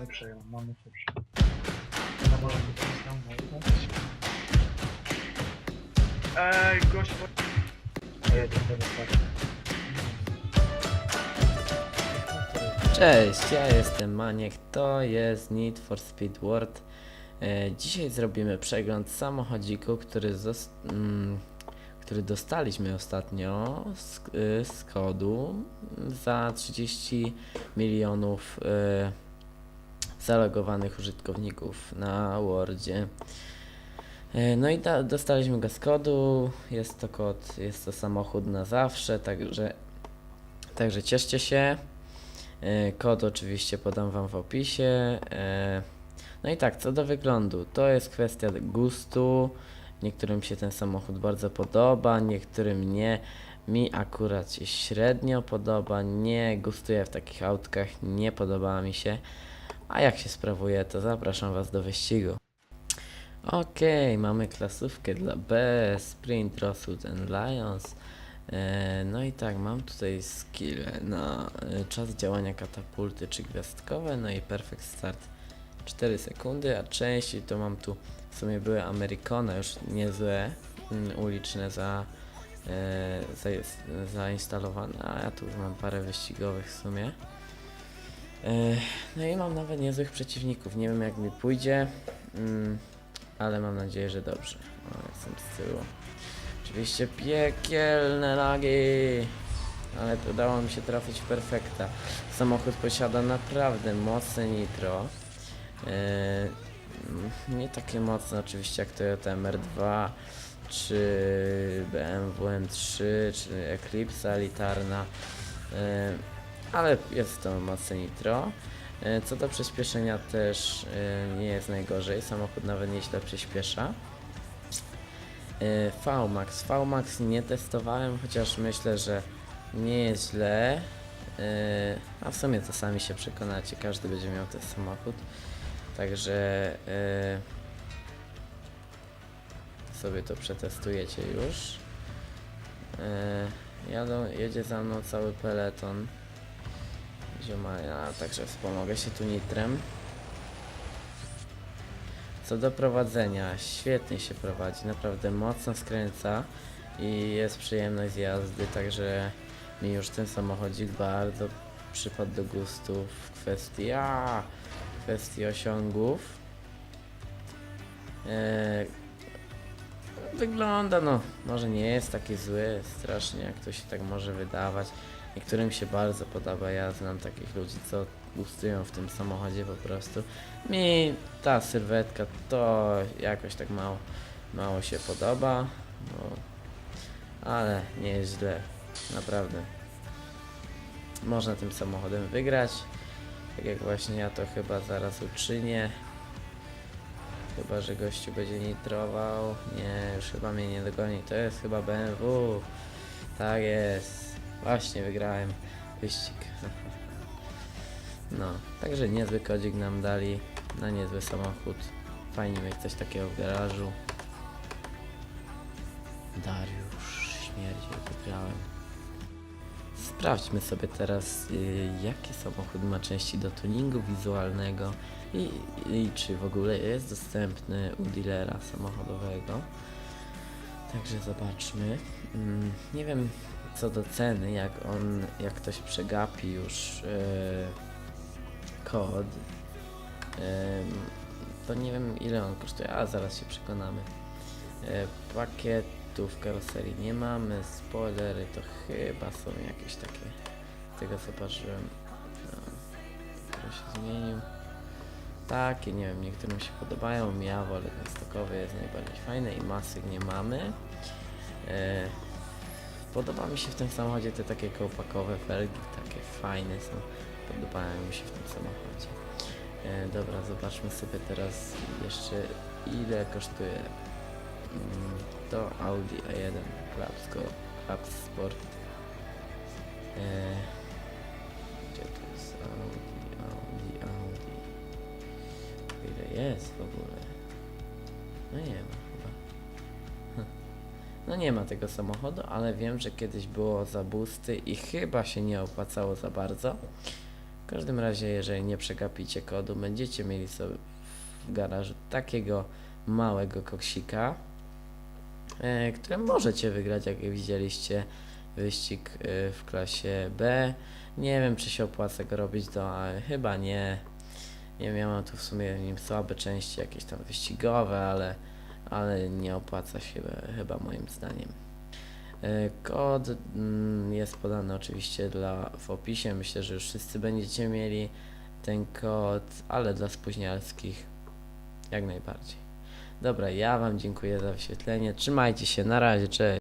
mu się przy... No może być coś tam, może. Ej, gość, A ja jestem tak. Cześć, ja jestem Maniek, to jest Need for Speed World. E, dzisiaj zrobimy przegląd samochodziku, który, zos- mm, który dostaliśmy ostatnio z, y, z kodu za 30 milionów y, zalogowanych użytkowników na Wordzie. E, No i da, dostaliśmy go z kodu, jest to kod, jest to samochód na zawsze, także, także cieszcie się. E, Kod oczywiście podam Wam w opisie. E, No i tak, co do wyglądu, to jest kwestia gustu. Niektórym się ten samochód bardzo podoba, niektórym nie. Mi akurat średnio podoba, nie gustuję w takich autkach, nie podoba mi się. A jak się sprawuje, to zapraszam Was do wyścigu. Okej, mamy klasówkę dla B, Sprint, Rosswood and Lions. E, No i tak, mam tutaj skille na e, czas działania katapulty czy gwiazdkowe, no i perfect start 4 sekundy, a części to mam tu w sumie były Americone już niezłe, mm, uliczne za, e, za, zainstalowane, a ja tu już mam parę wyścigowych w sumie. E, No i mam nawet niezłych przeciwników, nie wiem jak mi pójdzie, mm, ale mam nadzieję, że dobrze. O, jestem z tyłu. Oczywiście piekielne lagi, ale udało mi się trafić w perfekta. Samochód posiada naprawdę mocne nitro. Yy, mm, nie takie mocne oczywiście jak Toyota MR2 czy BMW M3 czy Eclipse elitarna, yy, ale jest to mocne nitro. Yy, Co do przyspieszenia też yy, nie jest najgorzej, samochód nawet nieźle przyspiesza. Y, VMAX. VMAX nie testowałem, chociaż myślę, że nie jest źle. A w sumie to sami się przekonacie, każdy będzie miał ten samochód. Także sobie to przetestujecie już. Jadą, jedzie za mną cały peleton. Także wspomogę się tu nitrem. Co do prowadzenia, świetnie się prowadzi, naprawdę mocno skręca i jest przyjemność z jazdy, także mi już ten samochodzik bardzo przypadł do gustu w kwestii, a, kwestii osiągów. E, wygląda, no, może nie jest taki zły strasznie, jak to się tak może wydawać. Niektórym się bardzo podoba, ja znam takich ludzi, co gustują w tym samochodzie po prostu. Mi ta sylwetka to jakoś tak mało, mało się podoba, no, ale nie jest źle, naprawdę. Można tym samochodem wygrać, tak jak właśnie ja to chyba zaraz uczynię. Chyba, że gościu będzie nitrował. Nie, już chyba mnie nie dogoni. To jest chyba BMW. Tak jest. Właśnie wygrałem wyścig. No, także niezły kodzik nam dali na niezły samochód. Fajnie mieć coś takiego w garażu. Dariusz, śmierć, wygrałem. Sprawdźmy sobie teraz, y, jaki samochód ma części do tuningu wizualnego i, i czy w ogóle jest dostępny u dealera samochodowego. Także zobaczmy. Mm, nie wiem co do ceny, jak on, jak ktoś przegapi już e, kod, em, to nie wiem ile on kosztuje, a zaraz się przekonamy. E, pakietów karoserii nie mamy, spoilery to chyba są jakieś takie, z tego co patrzyłem, no, się zmienił. Takie, nie wiem, niektórym się podobają, ja wolę ten stokowy jest najbardziej fajny i masy nie mamy. E, Podoba mi się w tym samochodzie te takie kołpakowe felgi, takie fajne są. Podobają mi się w tym samochodzie. E, dobra, zobaczmy sobie teraz jeszcze ile kosztuje mm, to Audi A1 Club, Club Sport. E, gdzie to jest Audi, Audi, Audi? Ile jest w ogóle? No nie chyba. No nie ma tego samochodu, ale wiem, że kiedyś było za busty i chyba się nie opłacało za bardzo. W każdym razie, jeżeli nie przegapicie kodu, będziecie mieli sobie w garażu takiego małego koksika, e, które możecie wygrać, jak widzieliście wyścig e, w klasie B. Nie wiem, czy się opłaca go robić, to ale chyba nie. Nie wiem, mam tu w sumie w nim słabe części, jakieś tam wyścigowe, ale, ale nie opłaca się chyba, moim zdaniem. E, Kod mm, jest podany oczywiście dla, w opisie. Myślę, że już wszyscy będziecie mieli ten kod, ale dla spóźnialskich jak najbardziej. Dobra, ja Wam dziękuję za wyświetlenie. Trzymajcie się, na razie, cześć.